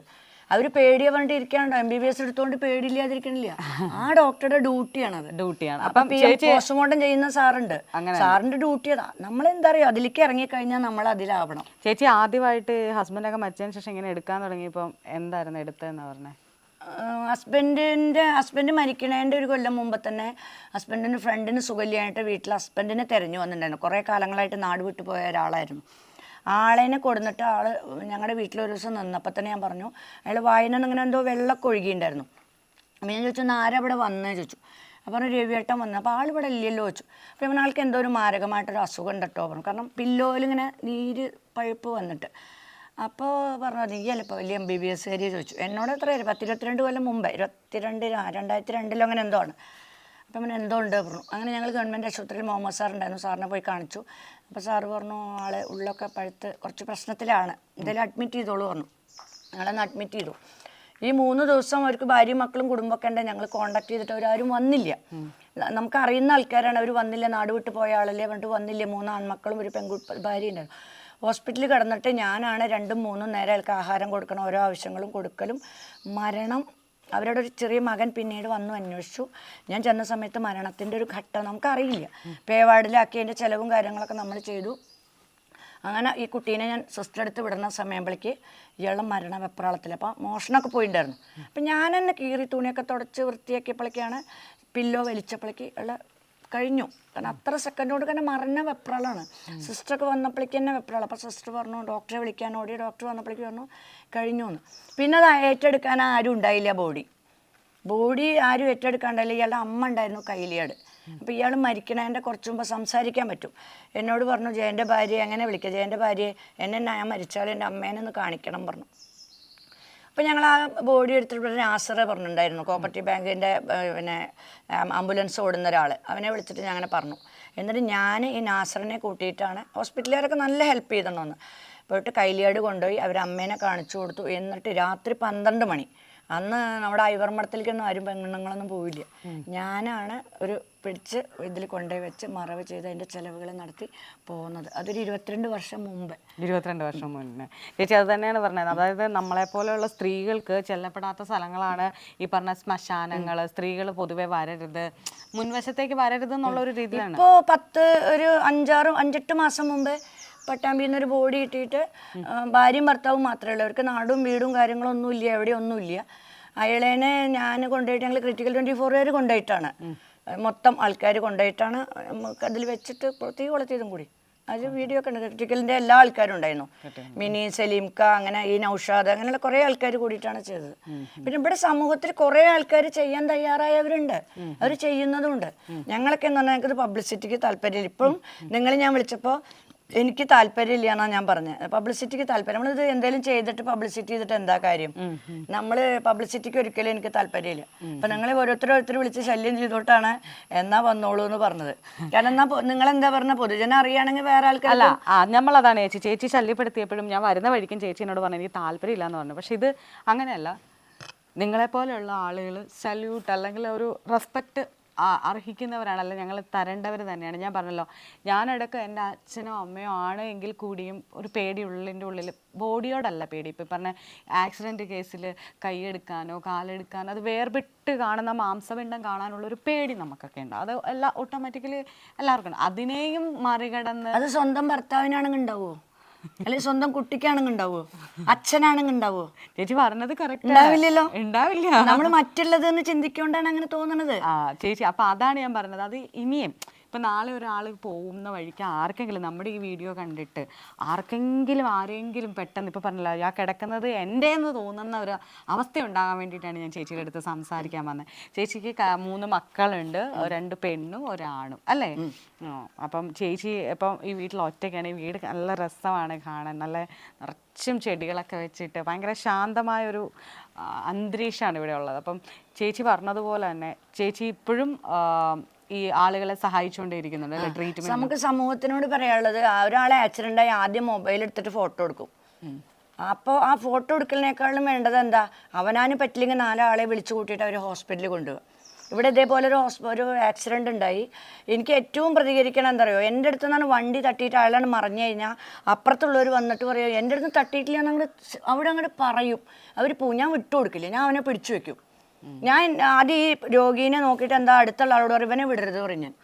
അവർ പേടിയ പറഞ്ഞിട്ട് ഇരിക്കാണ്ടോ എം ബി ബി എസ് എടുത്തുകൊണ്ട് പേടിയില്ലാതിരിക്കണില്ല. ആ ഡോക്ടറുടെ ഡ്യൂട്ടിയാണ്. അത് ഡ്യൂട്ടിയാണ് അപ്പം പോസ്റ്റ്മോർട്ടം ചെയ്യുന്ന സാറുണ്ട്. സാറിന്റെ ഡ്യൂട്ടി അതാ നമ്മൾ എന്താ അറിയോ അതിലേക്ക് ഇറങ്ങിക്കഴിഞ്ഞാൽ നമ്മൾ അതിലാവണം ചേച്ചി ആദ്യമായിട്ട് ഹസ്ബൻഡൊക്കെ മരിച്ചതിന് ശേഷം ഇങ്ങനെ എടുക്കാൻ തുടങ്ങിയപ്പോൾ എന്തായിരുന്നു എടുത്തതെന്ന് പറഞ്ഞേ? ഹസ്ബൻഡിന്റെ ഹസ്ബൻഡ് മരിക്കണേന്റെ ഒരു കൊല്ലം മുമ്പ് തന്നെ ഹസ്ബൻഡിന്റെ ഫ്രണ്ടിന് സുഖല്യായിട്ട് വീട്ടിൽ ഹസ്ബൻഡിനെ തിരഞ്ഞു വന്നിട്ടുണ്ടായിരുന്നു. കുറേ കാലങ്ങളായിട്ട് നാട് വിട്ടു പോയ ഒരാളായിരുന്നു. ആളെന്നെ കൊടുന്നിട്ട് ആൾ ഞങ്ങളുടെ വീട്ടിൽ ഒരു ദിവസം നിന്നപ്പോൾ തന്നെ ഞാൻ പറഞ്ഞു അയാൾ വായന ഇങ്ങനെ എന്തോ വെള്ളമൊക്കെ ഒഴുകിയിട്ടുണ്ടായിരുന്നു അപ്പം ഞാൻ ചോദിച്ചു "ഇന്ന് ആരാ ഇവിടെ വന്നേ? ചോദിച്ചു. അപ്പോൾ പറഞ്ഞു രവിയേട്ടൻ വന്നു. അപ്പോൾ ആളിവിടെ ഇല്ലല്ലോ ചോദിച്ചു. അപ്പോൾ ഇവൻ ആൾക്ക് എന്തോ ഒരു മാരകമായിട്ടൊരു അസുഖം ഉണ്ട് കേട്ടോ പറഞ്ഞു കാരണം പില്ലോയിലിങ്ങനെ നീര് പഴുപ്പ് വന്നിട്ട്. അപ്പോൾ പറഞ്ഞു നീ ഇപ്പോൾ വലിയ എം ബി ബി എസ് കാര്യം? ചോദിച്ചു. എന്നോട് എത്ര? പത്തിരുപത്തിരണ്ട് കൊല്ലം മുമ്പ്. ഇരുപത്തിരണ്ട് രണ്ടായിരത്തി രണ്ടിലോ അങ്ങനെ എന്തോ ആണ്. അപ്പം പിന്നെ എന്തോ ഉണ്ട് പറഞ്ഞു. അങ്ങനെ ഞങ്ങൾ ഗവൺമെന്റ് ആശുപത്രിയിൽ മുഹമ്മദ് സാർ ഉണ്ടായിരുന്നു. സാറിനെ പോയി കാണിച്ചു. അപ്പോൾ സാറ് പറഞ്ഞു ആളെ ഉള്ളൊക്കെ പഴുത്ത് കുറച്ച് പ്രശ്നത്തിലാണ്. എന്തായാലും അഡ്മിറ്റ് ചെയ്തോളൂ പറഞ്ഞു. ഞങ്ങളെന്ന് അഡ്മിറ്റ് ചെയ്തു. ഈ മൂന്ന് ദിവസം അവർക്ക് ഭാര്യയും മക്കളും കുടുംബമൊക്കെ ഉണ്ട്. ഞങ്ങൾ കോണ്ടാക്ട് ചെയ്തിട്ട് അവരാരും വന്നില്ല. നമുക്ക് അറിയുന്ന ആൾക്കാരാണ്. അവർ വന്നില്ല. നാട് വിട്ട് പോയ ആളല്ലേ പറഞ്ഞിട്ട് വന്നില്ല. മൂന്ന് ആൺമക്കളും ഒരു പെൺകു ഭാര്യ ഉണ്ടായിരുന്നു. ഹോസ്പിറ്റലിൽ കിടന്നിട്ട് ഞാനാണ് രണ്ടും മൂന്നും നേരം അയാൾക്ക് ആഹാരം കൊടുക്കണം. ഓരോ ആവശ്യങ്ങളും കൊടുക്കലും. മരണം അവരുടെ ഒരു ചെറിയ മകൻ പിന്നീട് വന്നു അന്വേഷിച്ചു. ഞാൻ ചെന്ന സമയത്ത് മരണത്തിന്റെ ഒരു ഘട്ടം നമുക്കറിയില്ല. പേവാർഡിലാക്കി അതിന്റെ ചിലവും കാര്യങ്ങളൊക്കെ നമ്മൾ ചെയ്തു. അങ്ങനെ ഈ കുട്ടീനെ ഞാൻ സിസ്റ്റർ എടുത്ത് വിടുന്ന സമയമ്പോഴേക്ക് ഇയാളുടെ മരണ വെപ്രാളത്തിൽ അപ്പോൾ മോഷണമൊക്കെ പോയിട്ടുണ്ടായിരുന്നു അപ്പം ഞാൻ തന്നെ കീറി തുണിയൊക്കെ തുടച്ച് വൃത്തിയാക്കിയപ്പോഴേക്കാണ് പില്ലോ വലിച്ചപ്പോഴേക്ക് ഇയാളെ കഴിഞ്ഞു. കാരണം അത്ര സെക്കൻഡ് കൊണ്ട് തന്നെ മരണ വെപ്രാളാണ്. സിസ്റ്ററൊക്കെ വന്നപ്പോഴേക്ക് തന്നെ വെപ്രാളം. അപ്പോൾ സിസ്റ്റർ പറഞ്ഞു ഡോക്ടറെ വിളിക്കാൻ ഓടി. ഡോക്ടർ വന്നപ്പോഴേക്ക് പറഞ്ഞു കഴിഞ്ഞു എന്ന് പിന്നെ അത് ഏറ്റെടുക്കാൻ ആരും ഉണ്ടായില്ല ബോഡി. ബോഡി ആരും ഏറ്റെടുക്കാണ്ടല്ല ഇയാളുടെ അമ്മ ഉണ്ടായിരുന്നു കൈലിയാട്. അപ്പോൾ ഇയാൾ മരിക്കണതിന്റെ കുറച്ച് മുമ്പ് സംസാരിക്കാൻ പറ്റും. എന്നോട് പറഞ്ഞു ജയന്റെ ഭാര്യ എങ്ങനെ വിളിക്കുക ജയന്റെ ഭാര്യയെ എന്നെ ഞാൻ മരിച്ചാൽ എന്റെ അമ്മേനെ ഒന്ന് കാണിക്കണം പറഞ്ഞു. അപ്പോൾ ഞങ്ങൾ ആ ബോഡി എടുത്തിട്ട് നാസറെ പറഞ്ഞിട്ടുണ്ടായിരുന്നു. കോപ്പറേറ്റീവ് ബാങ്കിന്റെ പിന്നെ ആംബുലൻസ് ഓടുന്ന ഒരാൾ അവനെ വിളിച്ചിട്ട് ഞാൻ അങ്ങനെ പറഞ്ഞു. എന്നിട്ട് ഞാൻ ഈ നാസറിനെ കൂട്ടിയിട്ടാണ് ഹോസ്പിറ്റലുകാരൊക്കെ നല്ല ഹെൽപ്പ് ചെയ്തെന്നു പോയിട്ട് കൈലിയാട് കൊണ്ടുപോയി അവർ അമ്മേനെ കാണിച്ചു കൊടുത്തു. എന്നിട്ട് രാത്രി പന്ത്രണ്ട് മണി. അന്ന് നമ്മുടെ ഐവർമടത്തിലേക്കൊന്നും ആരും പെണ്ണുങ്ങളൊന്നും പോയില്ല ഞാനാണ് ഒരു പിടിച്ച് ഇതിൽ കൊണ്ടുപോയി വെച്ച് മറവ് ചെയ്ത് അതിന്റെ ചിലവുകൾ നടത്തി പോകുന്നത്. അതൊരു ഇരുപത്തിരണ്ട് വർഷം മുമ്പ്. ഇരുപത്തിരണ്ട് വർഷം മുന്നേ. ചേച്ചി അത് തന്നെയാണ് പറഞ്ഞത്. അതായത് നമ്മളെ പോലെയുള്ള സ്ത്രീകൾക്ക് ചെല്ലപ്പെടാത്ത സ്ഥലങ്ങളാണ് ഈ പറഞ്ഞ ശ്മശാനങ്ങൾ സ്ത്രീകൾ പൊതുവെ വരരുത് മുൻവശത്തേക്ക് വരരുത് എന്നുള്ള ഒരു രീതിയിലാണ്. ഇപ്പോൾ പത്ത് ഒരു അഞ്ചാറ് അഞ്ചെട്ട് മാസം മുമ്പ് പട്ടാമ്പിയിൽ നിന്നൊരു ബോഡി കിട്ടിയിട്ട് ഭാര്യയും ഭർത്താവും മാത്രമേ ഉള്ളൂ അവർക്ക് നാടും വീടും കാര്യങ്ങളൊന്നും ഇല്ല എവിടെ ഒന്നുമില്ല. അയാളേനെ ഞാൻ കൊണ്ടുപോയിട്ട് ഞങ്ങൾ ക്രിറ്റിക്കൽ ട്വന്റി ഫോർ വരെ കൊണ്ടുപോയിട്ടാണ് മൊത്തം ആൾക്കാർ കൊണ്ടുപോയിട്ടാണ് നമുക്ക് അതിൽ വെച്ചിട്ട് തീ കൊളുത്തിയതും കൂടി. അത് വീഡിയോ ഒക്കെ ഉണ്ട്. ക്രിറ്റിക്കലിന്റെ എല്ലാ ആൾക്കാരും ഉണ്ടായിരുന്നു. മിനി സലീംക്ക അങ്ങനെ ഈ നൌഷാദ് അങ്ങനെയുള്ള കുറേ ആൾക്കാർ കൂടിയിട്ടാണ് ചെയ്തത്. പിന്നെ ഇവിടെ സമൂഹത്തിൽ കുറേ ആൾക്കാർ ചെയ്യാൻ തയ്യാറായവരുണ്ട്. അവർ ചെയ്യുന്നതും ഉണ്ട് ഞങ്ങളൊക്കെ എന്ന് പറഞ്ഞാൽ ഞങ്ങൾക്ക് പബ്ലിസിറ്റിക്ക് താല്പര്യമില്ല. ഇപ്പം നിങ്ങൾ ഞാൻ വിളിച്ചപ്പോൾ എനിക്ക് താല്പര്യമില്ല എന്നാ ഞാൻ പറഞ്ഞത് പബ്ലിസിറ്റിക്ക് താല്പര്യം. നമ്മളിത് എന്തെങ്കിലും ചെയ്തിട്ട് പബ്ലിസിറ്റി ചെയ്തിട്ട് എന്താ കാര്യം? നമ്മൾ പബ്ലിസിറ്റിക്ക് ഒരിക്കലും എനിക്ക് താല്പര്യമില്ല. അപ്പൊ നിങ്ങൾ ഓരോരുത്തരോരുത്തർ വിളിച്ച് ശല്യം ചെയ്തോട്ടാണ് എന്നാ വന്നോളൂ എന്ന് പറഞ്ഞത്. കാരണം എന്നാ നിങ്ങൾ എന്താ പറഞ്ഞ? പൊതുജനം അറിയുകയാണെങ്കിൽ വേറെ ആൾക്കാർ അല്ല ആ നമ്മളതാണ് ചേച്ചി. ചേച്ചി ശല്യപ്പെടുത്തിയപ്പോഴും ഞാൻ വരുന്ന വഴിക്കും ചേച്ചി എന്നോട് പറഞ്ഞു എനിക്ക് താല്പര്യമില്ല എന്ന് പറഞ്ഞു. പക്ഷെ ഇത് അങ്ങനെയല്ല. നിങ്ങളെപ്പോലെയുള്ള ആളുകൾ സല്യൂട്ട് അല്ലെങ്കിൽ ഒരു റെസ്പെക്റ്റ് അർഹിക്കുന്നവരാണല്ലോ ഞങ്ങൾ തരേണ്ടവർ തന്നെയാണ്. ഞാൻ പറഞ്ഞല്ലോ ഞാനിടയ്ക്ക് എന്റെ അച്ഛനോ അമ്മയോ ആണ് എങ്കിൽ കൂടിയും ഒരു പേടി ഉള്ളിന്റെ ഉള്ളിൽ ബോഡിയോടല്ല പേടി. ഇപ്പം പറഞ്ഞ ആക്സിഡന്റ് കേസിൽ കൈയെടുക്കാനോ കാലെടുക്കാനോ അത് വേർപെട്ട് കാണുന്ന മാംസപിണ്ഡം കാണാനുള്ള ഒരു പേടി നമുക്കൊക്കെ ഉണ്ട്. അത് എല്ലാ ഓട്ടോമാറ്റിക്കലി എല്ലാവർക്കും അതിനെയും മറികടന്ന് അത് സ്വന്തം ഭർത്താവിനാണെങ്കിൽ ഉണ്ടാവോ? അല്ലെങ്കിൽ സ്വന്തം കുട്ടിക്കാണെങ്കിൽ ഉണ്ടാവോ അച്ഛനാണെങ്കിൽ ഉണ്ടാവോ ചേച്ചി പറഞ്ഞത് കറക്റ്റ് ഉണ്ടാവില്ലല്ലോ? ഉണ്ടാവില്ല. നമ്മൾ മറ്റുള്ളത് എന്ന് ചിന്തിക്കൊണ്ടാണ് അങ്ങനെ തോന്നണത്. ആ ചേച്ചി അപ്പൊ അതാണ് ഞാൻ പറഞ്ഞത്. അത് ഇനിയും ഇപ്പൊ നാളെ ഒരാൾ പോകുന്ന വഴിക്ക് ആർക്കെങ്കിലും നമ്മുടെ ഈ വീഡിയോ കണ്ടിട്ട് ആർക്കെങ്കിലും ആരെങ്കിലും പെട്ടെന്ന് ഇപ്പോൾ പറഞ്ഞല്ലോ ആ കിടക്കുന്നത് എന്റെ എന്ന് തോന്നുന്ന ഒരു അവസ്ഥ ഉണ്ടാകാൻ വേണ്ടിയിട്ടാണ് ഞാൻ ചേച്ചിയുടെ അടുത്ത് സംസാരിക്കാൻ വന്നത് ചേച്ചിക്ക് മൂന്ന് മക്കളുണ്ട് രണ്ട് പെണ്ണും ഒരാണും അല്ലേ? അപ്പം ചേച്ചി ഇപ്പം ഈ വീട്ടിൽ ഒറ്റയ്ക്കാണ് വീട് നല്ല രസമാണ് കാണാൻ നല്ല നിറച്ചും ചെടികളൊക്കെ വെച്ചിട്ട് ഭയങ്കര ശാന്തമായൊരു അന്തരീക്ഷമാണ് ഇവിടെ ഉള്ളത്. അപ്പം ചേച്ചി പറഞ്ഞതുപോലെ തന്നെ ചേച്ചി ഇപ്പോഴും ഈ ആളുകളെ സഹായിച്ചുകൊണ്ടേയിരിക്കുന്നുണ്ട് ട്രീറ്റ്മെന്റ് നമുക്ക് സമൂഹത്തിനോട് പറയാനുള്ളത് ഒരാളെ ആക്സിഡന്റ് ആയി ആദ്യം മൊബൈൽ എടുത്തിട്ട് ഫോട്ടോ എടുക്കും അപ്പോൾ ആ ഫോട്ടോ എടുക്കലിനേക്കാളും വേണ്ടത് എന്താ? അവനാന് പറ്റില്ലെങ്കിൽ നാലാളെ വിളിച്ചു കൂട്ടിയിട്ട് അവർ ഹോസ്പിറ്റലിൽ കൊണ്ടുപോകും ഇവിടെ ഇതേപോലെ ഒരു ഒരു ആക്സിഡന്റ് ഉണ്ടായി. എനിക്ക് ഏറ്റവും പ്രതികരിക്കണം എന്തറിയോ എന്റെ അടുത്ത് നിന്നാണ് വണ്ടി തട്ടിയിട്ട് അയാളാണ് മറിഞ്ഞു കഴിഞ്ഞാൽ അപ്പുറത്തുള്ളവർ വന്നിട്ട് പറയുമോ എന്റെ അടുത്ത് തട്ടിയിട്ടില്ല എന്ന് അവിടെ അങ്ങോട്ട് പറയും. അവർ പോവും ഞാൻ വിട്ടു കൊടുക്കില്ല. ഞാൻ അവനെ പിടിച്ചു വെക്കും. ഞാൻ ആദ്യം ഈ രോഗീനെ നോക്കിയിട്ട് എന്താ അടുത്തുള്ള ആളോട് പറയും ഇവനെ വിടരുത് പറഞ്ഞു ഞാൻ.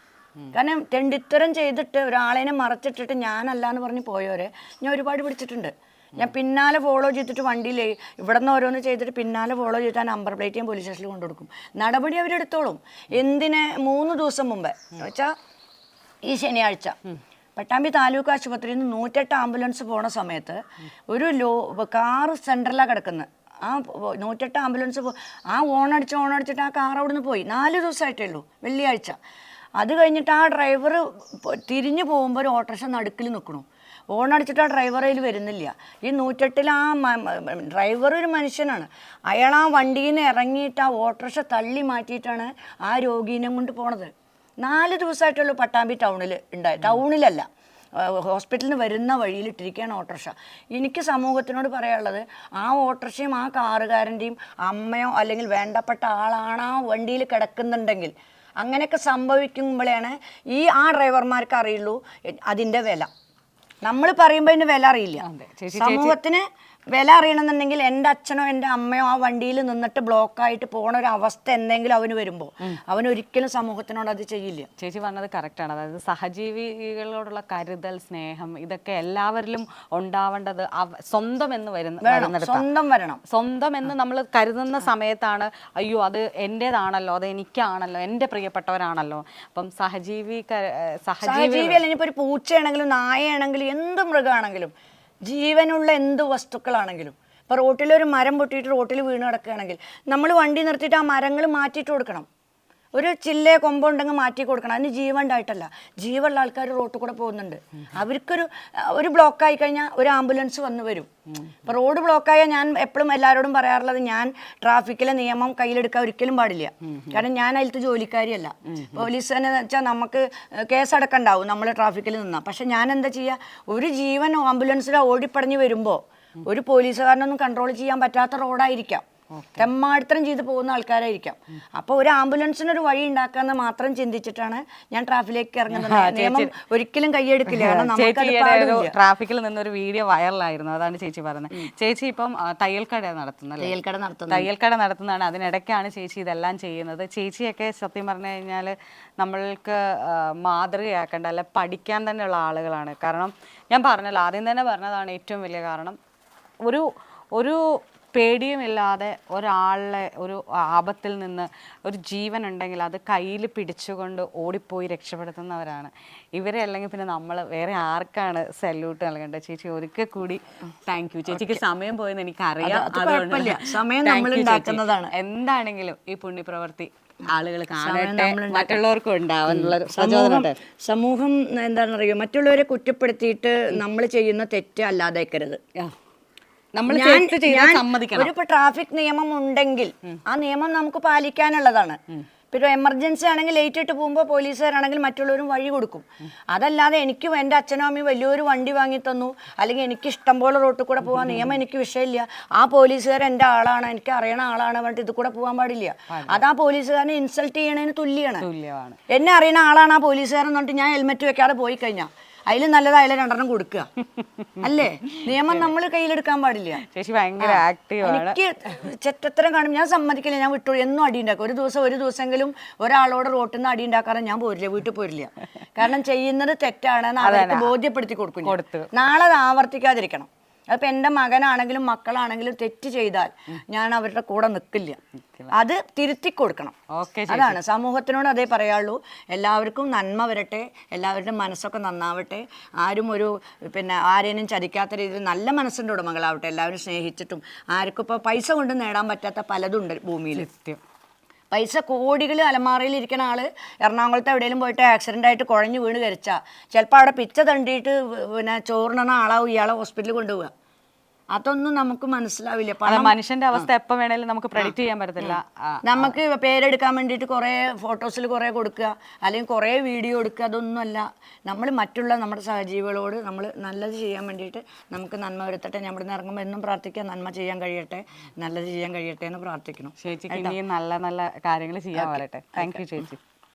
കാരണം തെണ്ടിത്തരം ചെയ്തിട്ട് ഒരാളെ മറച്ചിട്ടിട്ട് ഞാനല്ല എന്ന് പറഞ്ഞ് പോയവരെ ഞാൻ ഒരുപാട് പിടിച്ചിട്ടുണ്ട്. ഞാൻ പിന്നാലെ ഫോളോ ചെയ്തിട്ട് വണ്ടിയിൽ ഇവിടെ നിന്ന് ഓരോന്ന് ചെയ്തിട്ട് പിന്നാലെ ഫോളോ ചെയ്തിട്ട് ആ നമ്പർ പ്ലേറ്റ് ഞാൻ പോലീസ് സ്റ്റേഷനിൽ കൊണ്ടുകൊടുക്കും നടപടി അവരെടുത്തോളും എന്തിന് മൂന്ന് ദിവസം മുമ്പേ. വെച്ചാൽ ഈ ശനിയാഴ്ച. പട്ടാമ്പി താലൂക്ക് ആശുപത്രിയിൽ നിന്ന് നൂറ്റെട്ട് ആംബുലൻസ് പോണ സമയത്ത് ഒരു ലോ കാറ് സെന്ററിലാണ് കിടക്കുന്നത് ആ നൂറ്റെട്ട് ആംബുലൻസ് ആ ഓൺ അടിച്ചിട്ട് ആ കാർ അവിടെ നിന്ന് പോയി. നാല് ദിവസമായിട്ടേ ഉള്ളൂ വെള്ളിയാഴ്ച. അത് കഴിഞ്ഞിട്ട് ആ ഡ്രൈവർ തിരിഞ്ഞു പോകുമ്പോൾ ഒരു ഓട്ടോറിക്ഷ നടുക്കിൽ നിൽക്കണു ഓണടിച്ചിട്ട് ആ ഡ്രൈവർ അതിൽ വരുന്നില്ല. ഈ നൂറ്റെട്ടിൽ ആ ഡ്രൈവർ ഒരു മനുഷ്യനാണ്. അയാൾ ആ വണ്ടിയിൽ നിന്ന് ഇറങ്ങിയിട്ട് ആ ഓട്ടോറിക്ഷ തള്ളി മാറ്റിയിട്ടാണ് ആ രോഗീനെ കൊണ്ട് പോണത്. നാല് ദിവസമായിട്ടുള്ളൂ പട്ടാമ്പി ടൗണിൽ ഉണ്ടായി ടൗണിലല്ല. ഹോസ്പിറ്റലിൽ നിന്ന് വരുന്ന വഴിയിൽ ഇട്ടിരിക്കുകയാണ് ഓട്ടോറിക്ഷ. എനിക്ക് സമൂഹത്തിനോട് പറയാനുള്ളത് ആ ഓട്ടോറിക്ഷയും ആ കാറുകാരന്റെയും അമ്മയോ അല്ലെങ്കിൽ വേണ്ടപ്പെട്ട ആളാണ് ആ വണ്ടിയിൽ കിടക്കുന്നുണ്ടെങ്കിൽ അങ്ങനെയൊക്കെ സംഭവിക്കുമ്പോഴാണ് ഈ ആ ഡ്രൈവർമാർക്ക് അറിയുള്ളൂ അതിന്റെ വില. നമ്മൾ പറയുമ്പോൾ അതിന് വില അറിയില്ല. സമൂഹത്തിന് വില അറിയണമെന്നുണ്ടെങ്കിൽ എന്റെ അച്ഛനോ എന്റെ അമ്മയോ ആ വണ്ടിയിൽ നിന്നിട്ട് ബ്ലോക്കായിട്ട് പോണ ഒരു അവസ്ഥ എന്തെങ്കിലും അവന് വരുമ്പോൾ അവൻ ഒരിക്കലും സമൂഹത്തിനോട് അത് ചെയ്യില്ല. ചേച്ചി പറഞ്ഞത് കറക്റ്റാണ് അതായത് സഹജീവികളോടുള്ള കരുതൽ സ്നേഹം ഇതൊക്കെ എല്ലാവരിലും ഉണ്ടാവേണ്ടത് സ്വന്തം എന്ന് വരുന്ന സ്വന്തം വരണം. സ്വന്തം എന്ന് നമ്മൾ കരുതുന്ന സമയത്താണ് അയ്യോ അത് എന്റേതാണല്ലോ അത് എനിക്കാണല്ലോ എന്റെ പ്രിയപ്പെട്ടവരാണല്ലോ. അപ്പം സഹജീവി സഹജീവി സഹജീവി അല്ലെങ്കിൽ ഇപ്പോൾ ഒരു പൂച്ചയാണെങ്കിലും നായയാണെങ്കിലും എന്ത് മൃഗമാണെങ്കിലും ജീവനുള്ള എന്ത് വസ്തുക്കളാണെങ്കിലും. ഇപ്പോൾ റോട്ടിലൊരു മരം പൊട്ടിയിട്ട് റോട്ടിൽ വീണ് കിടക്കുകയാണെങ്കിൽ നമ്മൾ വണ്ടി നിർത്തിയിട്ട് ആ മരങ്ങൾ മാറ്റിയിട്ട് കൊടുക്കണം. ഒരു ചില്ലേ കൊമ്പുണ്ടെങ്കിൽ മാറ്റി കൊടുക്കണം. അതിന് ജീവണ്ടായിട്ടല്ല ജീവുള്ള ആൾക്കാർ റോട്ടിൽ കൂടെ പോകുന്നുണ്ട്. അവർക്കൊരു ഒരു ബ്ലോക്കായി കഴിഞ്ഞാൽ ഒരു ആംബുലൻസ് വന്നു വരും. ഇപ്പോൾ റോഡ് ബ്ലോക്കായാൽ ഞാൻ എപ്പോഴും എല്ലാവരോടും പറയാറുള്ളത് ഞാൻ ട്രാഫിക്കിലെ നിയമം കയ്യിലെടുക്കാൻ ഒരിക്കലും പാടില്ല. കാരണം ഞാൻ അതിലത്തെ ജോലിക്കാരിയല്ല. പോലീസ് തന്നെ വെച്ചാൽ നമുക്ക് കേസടക്കണ്ടാവും നമ്മൾ ട്രാഫിക്കിൽ നിന്നാൽ പക്ഷെ ഞാൻ എന്താ ചെയ്യുക ഒരു ജീവൻ ആംബുലൻസിൽ ഓടിപ്പടഞ്ഞ് വരുമ്പോൾ ഒരു പോലീസുകാരനൊന്നും കൺട്രോൾ ചെയ്യാൻ പറ്റാത്ത റോഡായിരിക്കാം തെമ്മാടിത്തരം ചെയ്ത് പോകുന്ന ആൾക്കാരായിരിക്കാം. അപ്പോൾ ഒരു ആംബുലൻസിന് ഒരു വഴി ഉണ്ടാക്കാന്ന് മാത്രം ചിന്തിച്ചിട്ടാണ് ഞാൻ ട്രാഫിക്കിലേക്ക് ഇറങ്ങുന്നത്. നിയമം ഒരിക്കലും കൈയെടുക്കില്ല ട്രാഫിക്കിൽ നിന്നൊരു വീഡിയോ വൈറലായിരുന്നു. അതാണ് ചേച്ചി പറഞ്ഞത് ചേച്ചി ഇപ്പം തയ്യൽക്കട നടത്തുന്നല്ലേ? തയ്യൽക്കട നടത്തുന്നത് തയ്യൽക്കട നടത്തുന്നതാണ്. അതിനിടയ്ക്കാണ് ചേച്ചി ഇതെല്ലാം ചെയ്യുന്നത്. ചേച്ചിയൊക്കെ സത്യം പറഞ്ഞു കഴിഞ്ഞാൽ നമ്മൾക്ക് മാതൃകയാക്കേണ്ട അല്ല പഠിക്കാൻ തന്നെയുള്ള ആളുകളാണ്. കാരണം ഞാൻ പറഞ്ഞല്ലോ ആദ്യം തന്നെ പറഞ്ഞതാണ് ഏറ്റവും വലിയ കാരണം. ഒരു ഒരു പേടിയുമില്ലാതെ ഒരാളെ ഒരു ആപത്തിൽ നിന്ന് ഒരു ജീവൻ ഉണ്ടെങ്കിൽ അത് കയ്യിൽ പിടിച്ചുകൊണ്ട് ഓടിപ്പോയി രക്ഷപ്പെടുത്തുന്നവരാണ്. ഇവരെ അല്ലെങ്കിൽ പിന്നെ നമ്മൾ വേറെ ആർക്കാണ് സല്യൂട്ട് നൽകേണ്ടത്? ചേച്ചി ഒരിക്കൽ കൂടി താങ്ക് യു ചേച്ചിക്ക് സമയം പോയെന്ന് എനിക്കറിയാം. സമയം നമ്മൾ ഉണ്ടാക്കുന്നതാണ്. എന്താണെങ്കിലും ഈ പുണ്യപ്രവൃത്തി ആളുകൾ കാണട്ടെ മറ്റുള്ളവർക്കും ഉണ്ടാവാനുള്ള സമൂഹം സമൂഹം എന്താണെന്നറിയോ? മറ്റുള്ളവരെ കുറ്റപ്പെടുത്തിയിട്ട് നമ്മൾ ചെയ്യുന്ന തെറ്റ് അല്ലാതേക്കരുത് നമ്മൾ ഒരു ട്രാഫിക് നിയമം ഉണ്ടെങ്കിൽ ആ നിയമം നമുക്ക് പാലിക്കാനുള്ളതാണ്. പിന്നെ എമർജൻസി ആണെങ്കിൽ ലേറ്റ് ഇട്ട് പോകുമ്പോൾ പോലീസുകാരാണെങ്കിൽ മറ്റുള്ളവരും വഴി കൊടുക്കും. അതല്ലാതെ എനിക്കും എന്റെ അച്ഛനും അമ്മയും വലിയൊരു വണ്ടി വാങ്ങി തന്നു. അല്ലെങ്കിൽ എനിക്ക് ഇഷ്ടം പോലെ റോട്ടിൽ കൂടെ പോകാൻ നിയമം എനിക്ക് വിഷയമില്ല. ആ പോലീസുകാർ എന്റെ ആളാണ് എനിക്ക് അറിയണ ആളാണ് പറഞ്ഞിട്ട് ഇത് കൂടെ പോകാൻ പാടില്ല. അത് ആ പോലീസുകാരനെ ഇൻസൾട്ട് ചെയ്യണതിന് തുല്യമാണ്. എന്നെ അറിയണ ആളാണ് ആ പോലീസുകാരെന്ന് പറഞ്ഞിട്ട് ഞാൻ ഹെൽമെറ്റ് വെക്കാതെ പോയി കഴിഞ്ഞാൽ അതിൽ നല്ലത് അതിലെ രണ്ടെണ്ണം കൊടുക്കുക. അല്ലേ? നിയമം നമ്മൾ കയ്യിലെടുക്കാൻ പാടില്ല. ചേച്ചി ഭയങ്കര ആക്റ്റീവ് ആണ്. എനിക്ക് ചെറ്റത്തരം കാണും. ഞാൻ സമ്മതിക്കില്ല ഞാൻ വിട്ടു എന്നും അടി ഉണ്ടാക്കും. ഒരു ദിവസം ഒരു ദിവസമെങ്കിലും ഒരാളോട് റോട്ടിൽ നിന്ന് അടി ഉണ്ടാക്കാറ് ഞാൻ പോരില്ല വീട്ടിൽ പോരില്ല. കാരണം ചെയ്യുന്നത് തെറ്റാണെന്ന് അവർക്ക് ബോധ്യപ്പെടുത്തി കൊടുക്കും നാളെ അത് ആവർത്തിക്കാതിരിക്കണം. അതിപ്പോ എന്റെ മകനാണെങ്കിലും മക്കളാണെങ്കിലും തെറ്റ് ചെയ്താൽ ഞാൻ അവരുടെ കൂടെ നിൽക്കില്ല അത് തിരുത്തി കൊടുക്കണം. ഓക്കെ അതാണ്. സമൂഹത്തിനോട് അതേ പറയാള്ളൂ. എല്ലാവർക്കും നന്മ വരട്ടെ. എല്ലാവരുടെ മനസ്സൊക്കെ നന്നാവട്ടെ. ആരും ഒരു പിന്നെ ആരേനും ചതിക്കാത്ത രീതിയിൽ നല്ല മനസ്സിന്റെ ഉടമകളാവട്ടെ. എല്ലാവരും സ്നേഹിച്ചിട്ടും ആർക്കും ഇപ്പോൾ പൈസ കൊണ്ട് നേടാൻ പറ്റാത്ത പലതുണ്ട് ഭൂമിയിൽ. സത്യം. പൈസ കോടികൾ അലമാറയിൽ ഇരിക്കുന്ന ആൾ എറണാകുളത്ത് എവിടെയെങ്കിലും പോയിട്ട് ആക്സിഡന്റ് ആയിട്ട് കുഴഞ്ഞു വീണ് കരിച്ചാൽ ചിലപ്പോൾ അവിടെ പിച്ച തണ്ടിയിട്ട് പിന്നെ ചോറിനണ ആളാവും ഇയാളെ ഹോസ്പിറ്റലിൽ കൊണ്ടുപോവുക അതൊന്നും നമുക്ക് മനസ്സിലാവില്ല. പണം മനുഷ്യന്റെ അവസ്ഥ എപ്പോ വേണേലും നമുക്ക് പ്രെഡിക്റ്റ് ചെയ്യാൻ പറ്റത്തില്ല. നമുക്ക് പേരെടുക്കാൻ വേണ്ടിയിട്ട് കുറേ ഫോട്ടോസിൽ കുറേ കൊടുക്കുക. അല്ലെങ്കിൽ കുറേ വീഡിയോ എടുക്കുക. അതൊന്നുമല്ല. നമ്മൾ മറ്റുള്ള നമ്മുടെ സഹജീവികളോട് നമ്മൾ നല്ലത് ചെയ്യാൻ വേണ്ടിയിട്ട് നമുക്ക് നന്മ വരുത്തട്ടെ. ഞാൻ ഇവിടുന്ന് ഇറങ്ങുമ്പോൾ എന്നും പ്രാർത്ഥിക്കുക നന്മ ചെയ്യാൻ കഴിയട്ടെ. നല്ലത് ചെയ്യാൻ കഴിയട്ടെ എന്ന് പ്രാർത്ഥിക്കണം ചേച്ചിക്ക് ഇനിയും നല്ല നല്ല കാര്യങ്ങൾ ചെയ്യാൻ വരട്ടെ. താങ്ക് യു ചേച്ചി.